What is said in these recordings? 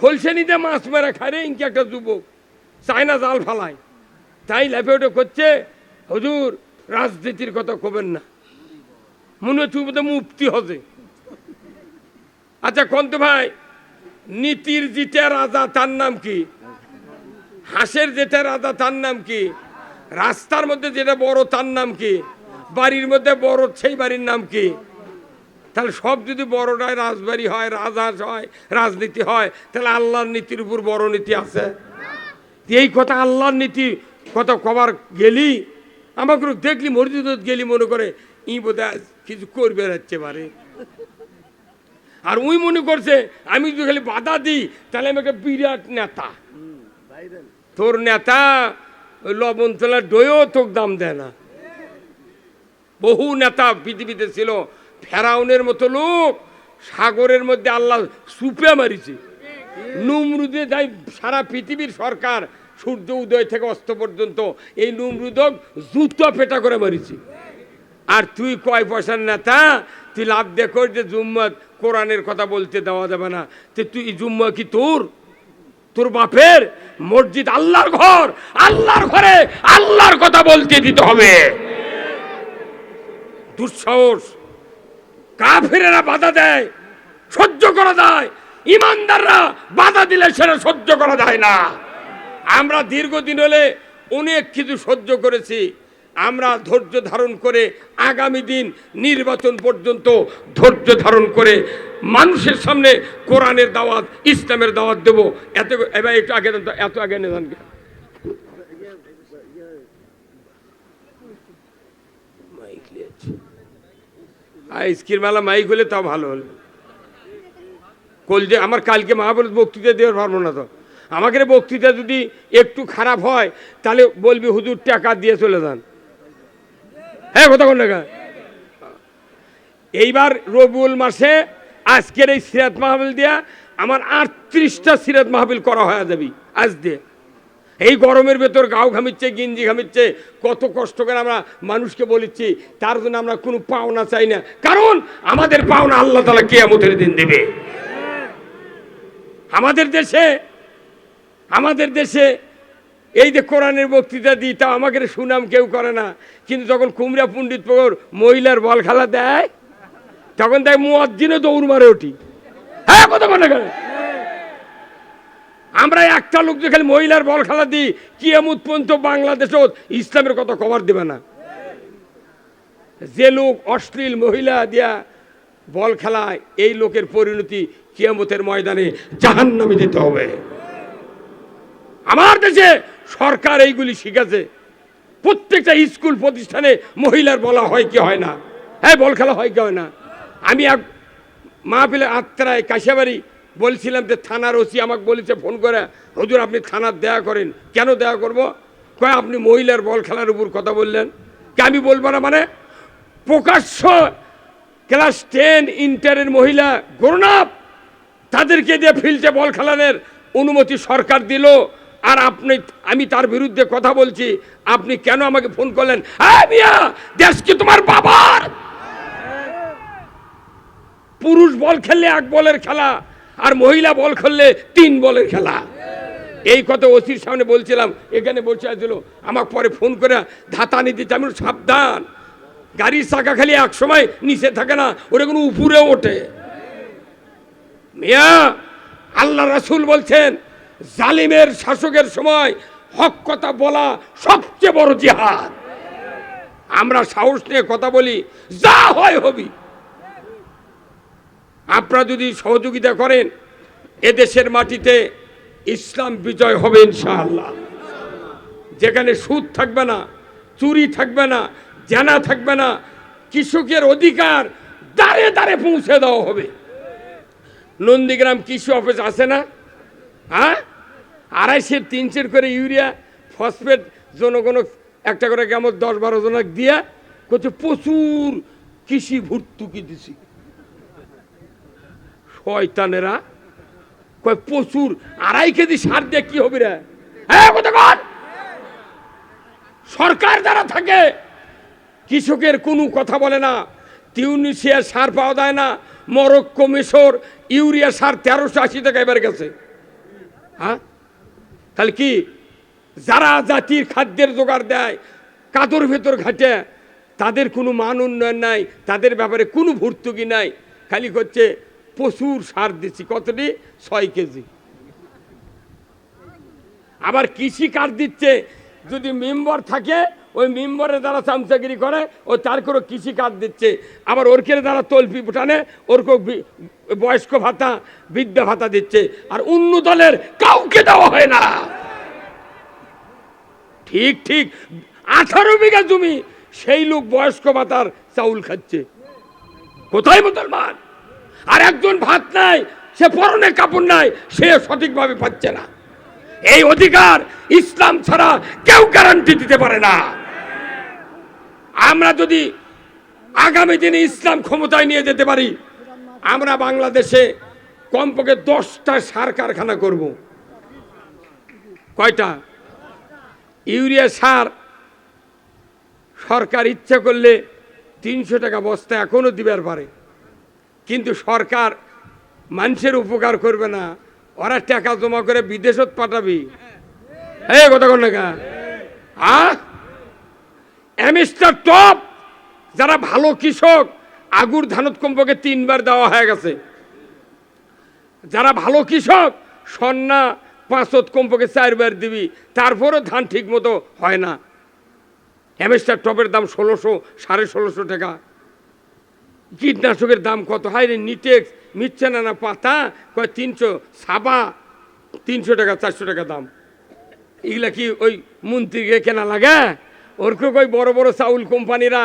খলসে নিতে মাছ মেরা খায় রে ইনকি একটা যুবক। চায়না জাল ফালায়। তাই লেপে ওটা করছে, হুজুর, রাজনীতির কথা কবেন না। মনে হচ্ছে বোধহয় মুক্তি হবে আচ্ছা কন্ত ভাই, নীতির যেটা রাজা তার নাম কি? হাঁসের যেটা রাজা তার নাম কি? রাস্তার মধ্যে যেটা বড় তার নাম কি? বাড়ির মধ্যে বড় সেই বাড়ির নাম কি? তাহলে সব যদি বড়টাই রাজবাড়ি হয়, রাজহাঁস হয়, রাজনীতি হয়, তাহলে আল্লাহর নীতির উপর বড় নীতি আছে। এই কথা আল্লাহর নীতি কথা কবার গেলি, আমাকে দেখলি, মসজিদ গেলি মনে করে, ই বোধ কিছু করবে যাচ্ছে পারে আর উই মনে করছে, আমি যদি খালি বাধা দিই, তাহলে আমি একটা বিরাট নেতা। তোর নেতা লবণ তোলা ডয়েও তোক দাম দেয় না। বহু নেতা পৃথিবীতে ছিল ফেরাউনের মতো লোক, সাগরের মধ্যে আল্লাহ সুপে মারিছে। নুমরুদে যাই সারা পৃথিবীর সরকার সূর্য উদয় থেকে অস্ত পর্যন্ত এই নুমরুদক জুতো পেটা করে মারিছে। আর তুই কয় পয়সার নেতা? তুই লাভ দেখো যে জুম্মত কোরআনের কথা বলতে দেওয়া যাবে না। তো তুই জুম্মা কি তোর? তোর বাপের? মসজিদ আল্লাহর ঘর। আল্লাহর ঘরে আল্লাহর কথা বলতে দিতে হবে। দুঃসাহস। কাফেরেরা বাধা দেয়, সহ্য করা যায়। ইমানদাররা বাধা দিলে সেটা সহ্য করা যায় না। আমরা দীর্ঘদিন হলে অনেক কিছু সহ্য করেছি। আমরা ধৈর্য ধারণ করে আগামী দিন নির্বাচন পর্যন্ত ধৈর্য ধারণ করে মানুষের সামনে কোরআনের দাওয়াত, ইসলামের দাওয়াত দেবো। এত এবার একটু আগে এত আগে নেন। আইসকির মেলা মাইক হলে তাও ভালো হলো। কল যে আমার কালকে মহাভারত বক্তৃতা দেওয়ার পারব না তো আমাকে বক্তৃতা যদি একটু খারাপ হয়, তাহলে বলবি, হুজুর, টাকা দিয়ে চলে যান। হ্যাঁ কথা কোন? টাকা এইবার রবিউল মাসে আজকের এই সিরাত মাহবিল দিয়া আমার আটত্রিশটা সিরাত মাহবিল করা হয়ে যাবি আজ দিয়ে। এই গরমের ভেতর গাও ঘামিচ্ছে, গিঞ্জি ঘামিচ্ছে, কত কষ্ট করে আমরা মানুষকে বলেছি তার জন্য আমরা কোনো পাওনা চাই না। কারণ আমাদের পাওনা আল্লাহ তালা কেয়ামতের দিন দেবে। আমাদের দেশে আমাদের দেশে এই যে কোরআনের বক্তৃতা দিই তা আমাকে সুনাম কেউ করে না। কিন্তু যখন কুমড়া পণ্ডিত পর মহিলার বল খেলা দেয়, তখন দেখ মুয়াজ্জিনে দৌড় মারে ওঠি হ্যাঁ মনে করে আমরা একটা লোক যে খালি মহিলার বল খেলা দিই, কিয়ামত পর্যন্ত বাংলাদেশও ইসলামের কথা কভার দেবে না। যে লোক অশ্লীল মহিলা দিয়া বল খেলায়, এই লোকের পরিণতি কিয়ামতের ময়দানে জাহান্নামে দিতে হবে। আমার দেশে সরকার এইগুলি শিখেছে। প্রত্যেকটা স্কুল প্রতিষ্ঠানে মহিলার বলা হয় কি হয় না? হ্যাঁ বল খেলা হয় কি হয় না? আমি এক মাহফিলে আত্রায় কাশিয়াবাড়ি বলছিলাম যে থানার ওসি আমাকে বলেছে, ফোন করে, হুজুর, আপনি থানার দেয়া করেন। কেন দেয়া করব? কয়, আপনি মহিলার বল খেলার উপর কথা বললেন। কে আমি বলব না মানে প্রকাশ্য ক্লাস টেন ইন্টারের মহিলা গ্রোন আপ, তাদেরকে দিয়ে ফিল্ডে বল খেলানোর অনুমতি সরকার দিল। আর আপনি, আমি তার বিরুদ্ধে কথা বলছি, আপনি কেন আমাকে ফোন করলেন? দেশ কি তোমার বাবার? পুরুষ বল খেললে এক বলের খেলা আর মহিলা বল খেললে তিন বলের খেলা। এই কথা ওসির সামনে বলছিলাম, এখানে বসে আছিল আমাকে পরে ফোন করে ধাতানি দিতে, আমি সাবধান। গাড়ির চাকা খালি এক সময় নিচে থাকে না ওরা কোনো উপরে ওঠে। মিয়া, আল্লাহ রাসূল বলছেন, জালিমের শাসকের সময় হক কথা বলা সবচেয়ে বড় জিহাদ। আমরা সাহস নিয়ে কথা বলি, যা হয় হবি। আপনারা যদি সহযোগিতা করেন, এদেশের মাটিতে ইসলাম বিজয় হবে ইনশাআল্লাহ। যেখানে সুদ থাকবে না, চুরি থাকবে না, জানা থাকবে না, কৃষকের অধিকার দাঁড়ে দাঁড়ে পৌঁছে দেওয়া হবে। নন্দীগ্রাম কৃষি অফিস আছে না? হ্যাঁ? আড়াইশের তিনশের করে ইউরিয়া, ফসফেট, জনগণ একটা করে কেমন দশ বারো জনক দিয়া করছে প্রচুর কৃষি ভর্তুকি দিছি। শয়তানেরা কয় প্রচুর আড়াই কেজি সার দিয়ে কি হবে রে? হ্যাঁ সরকার যারা থাকে, কৃষকের কোনো কথা বলে না তিউনিশিয়া সার পাওয়া যায় না, মরক্কো মিশর ইউরিয়া সার তেরোশো আশি টাকা এবার গেছে। হ্যাঁ? তাহলে কি যারা জাতির খাদ্যের জোগাড় দেয়, কাদর ভেতর ঘাটে, তাদের কোনো মান উন্নয়ন নাই, তাদের ব্যাপারে কোনো ভর্তুকি নাই, খালি হচ্ছে প্রচুর সার দিচ্ছি কতটি ছয় কেজি। আবার কৃষি কার্ড দিচ্ছে, যদি মেম্বার থাকে, ওই মেম্বারের দ্বারা চামচাগিরি করে, ও তার করে কৃষি কার্ড দিচ্ছে। আবার ওরকে দ্বারা তলপি ফুটানে ওরকে বয়স্ক ভাতা, বৃদ্ধা ভাতা দিচ্ছে। আর অন্য দলের কাউকে দেওয়া হয় না। ঠিক ঠিক, আঠারো বিঘা জমি, সেই লোক বয়স্ক ভাতার চাউল খাচ্ছে। কোথায় মুসলমান? আর একজন ভাত নাই, সে পরনে কাপড় নাই, সে সঠিকভাবে পাচ্ছে না। এই অধিকার ইসলাম ছাড়া কেউ গ্যারান্টি দিতে পারে না। আমরা যদি আগামী দিনে ইসলাম ক্ষমতায় নিয়ে যেতে পারি, আমরা বাংলাদেশে কমপক্ষে দশটা সার কারখানা করব। কয়টা? ইউরিয়া সার সরকার ইচ্ছা করলে তিনশো টাকা বস্তা এখনও দিবার পারে। কিন্তু সরকার মানুষের উপকার করবে না। ওরা টাকা জমা করে বিদেশত পাঠাবি। এই কথা কোন হ্যাঁ টপ, যারা ভালো কৃষক, আগুর ধানত কমপক্ষে তিনবার দেওয়া হয়ে গেছে। যারা ভালো কৃষক সন্না পাঁচত কম্পকে চারবার দিবি। তারপরও ধান ঠিক মতো হয় না। অ্যামিস্টার টপের দাম ষোলোশো, সাড়ে ষোলোশো টাকা। কীটনাশকের দাম কত? হয় রে, নিটেক্স মিচ্ছে না পাতা? কয়, তিনশো, সাবা? তিনশো টাকা, চারশো টাকা দাম। এগুলা কি ওই মন্ত্রীকে কেনা লাগে? ওরকে কই বড় বড় চাউল কোম্পানিরা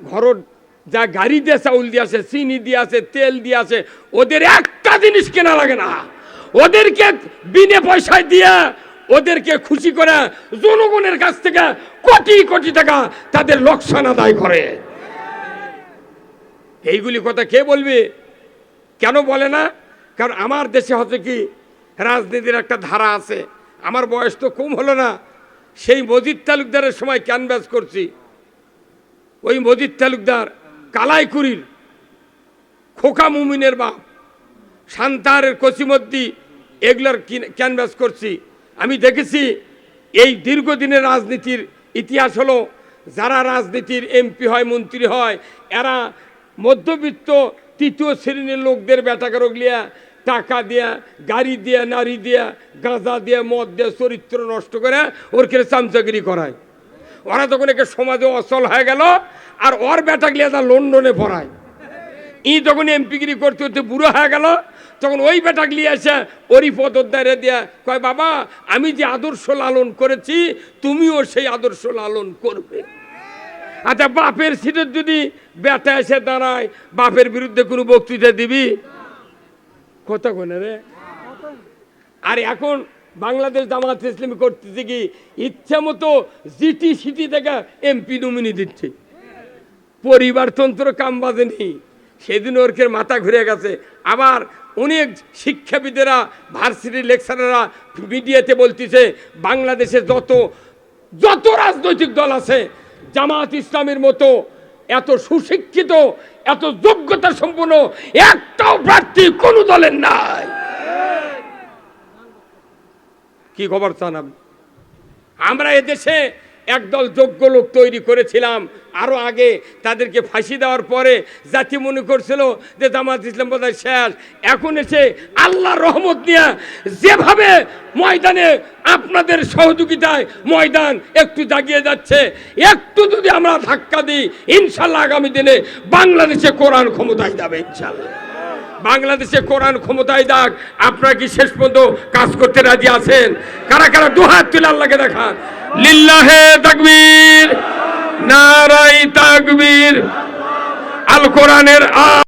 ঘরত যা গাড়ি দিয়ে চাউল দিয়ে আসে, চিনি দিয়ে আসে, তেল দিয়ে আসে, ওদের একটা জিনিস কেনা লাগে না। ওদেরকে বিনে পয়সায় দিয়ে ওদেরকে খুশি করে জনগণের কাছ থেকে কোটি কোটি টাকা তাদের লোকসান আদায় করে। এইগুলি কথা কে বলবে? কেন বলে না? কারণ আমার দেশে হচ্ছে কি, রাজনীতির একটা ধারা আছে। আমার বয়স তো কম হলো না। সেই মজিদ তালুকদারের সময় ক্যানভাস করছি। ওই মজিদ তালুকদার কালাইকুড়ির খোকা মুমিনের বাপ। সান্তারের কচিমদ্দি এগুলার ক্যানভাস করছি। আমি দেখেছি, এই দীর্ঘদিনের রাজনীতির ইতিহাস হলো, যারা রাজনীতির এমপি হয়, মন্ত্রী হয়, এরা মধ্যবিত্ত তৃতীয় শ্রেণির লোকদের বেটাকে রোগলিয়া টাকা দিয়া, গাড়ি দিয়া, নারী দিয়া, গাঁজা দিয়া, মদ দিয়া চরিত্র নষ্ট করে ওর কেড়ে চামচাগিরি করায়। ওরা তখন একে সমাজে অচল হয়ে গেল আর ওর বেটাগুলিয়া তা লন্ডনে পড়ায়। ই যখন এমপিগিরি করতে করতে বুড়ো হয়ে গেল, তখন ওই বেটাগুলি এসে ওরই পদোদ্দারে দিয়া কয়, বাবা, আমি যে আদর্শ লালন করেছি, তুমিও সেই আদর্শ লালন করবে। আচ্ছা বাপের সিটের যদি বেটা এসে দাঁড়ায়, বাপের বিরুদ্ধে কোনো বক্তৃতা দিবি? কথা কোনে রে। আর এখন বাংলাদেশ জামাত ইসলামী করতেছে কি, ইচ্ছা মতো জিটি সিটি থেকে এমপি নমিনি দিচ্ছে। পরিবারতন্ত্র কাম বাজেনি সেদিন ওরকে মাথা ঘুরে গেছে। আবার অনেক শিক্ষাবিদেরা, ভার্সিটি লেকচারাররা মিডিয়াতে বলতেছে, বাংলাদেশে যত যত রাজনৈতিক দল আছে জামাত ইসলামের মতো এত সুশিক্ষিত, এত যোগ্যতা সম্পন্ন একটাও প্রার্থী কোনো দলের নাই। কি খবর চান আমরা এদেশে একদল যোগ্য লোক তৈরি করেছিলাম। আরও আগে তাদেরকে ফাঁসি দেওয়ার পরে জাতি মনে করছিল যে জামাত ইসলাম বোধ শেষ। এখন এসে আল্লাহ রহমত নিয়ে যেভাবে ময়দানে আপনাদের সহযোগিতায় ময়দান একটু জাগিয়ে যাচ্ছে, একটু যদি আমরা ধাক্কা দিই, ইনশাল্লাহ আগামী দিনে বাংলাদেশে কোরআন ক্ষমতায় যাবে, ইনশাল্লাহ। বাংলাদেশে কোরআন ক্ষমতায় দাগ আপনারা কি শেষ পর্যন্ত কাজ করতে রাজি আছেন? কারা কারা দুহাত তুলে আল্লাহকে দেখান? লিল্লাহে তাকবীর নারাই তাকবীর আল কোরআনের আ